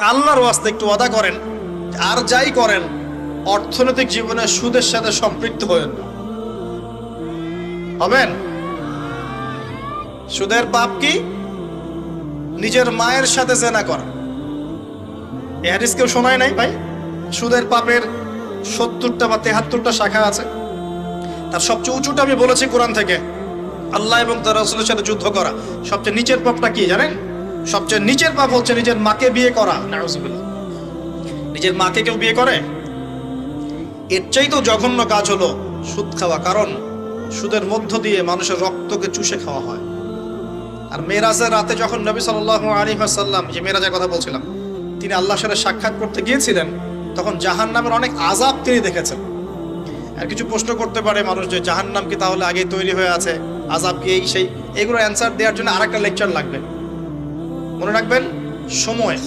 আল্লাহর ওয়াস্তে একটু ওয়াদা করেন, আর যাই করেন, অর্থনৈতিক জীবনে সুদের সাথে সম্পৃক্ত হয়েন না। হবেন? সুদের পাপ কি? নিজের মায়ের সাথে জেনা করা। এ হাদিস কেউ শোনায় নাই ভাই? সুদের পাপের সত্তরটা বা তেহাত্তরটা শাখা আছে। তার সবচেয়ে উঁচুটা আমি বলেছি কোরআন থেকে। আল্লাহ এবং তার রসুলের সাথে যুদ্ধ করা। সবচেয়ে নিচের পাপটা কি, জানেন? সবচেয়ে নিচের পাপ হচ্ছে নিজের মাকে বিয়ে করা। নিজের মাকে কেউ বিয়ে করে? এর চাই তো জঘন্য কাজ হলো সুদ খাওয়া কারণ সুদের মধ্য দিয়ে মানুষের রক্তকে চুষে খাওয়া হয়। আর মেরাজের রাতে যখন নবী সাল্লাল্লাহু আলী সাল্লাম যে মেরাজের কথা বলছিলাম তিনি আল্লাহর সাথে সাক্ষাৎ করতে গিয়েছিলেন তখন জাহান নামের অনেক আজাব তিনি দেখেছেন। আর কিছু প্রশ্ন করতে পারে মানুষ যে জাহান নাম কি তাহলে আগে তৈরি হয়ে আছে? আজাব কি এই সেই? এগুলো অ্যান্সার দেওয়ার জন্য আরেকটা লেকচার লাগবে। মনে রাখবেন সময়।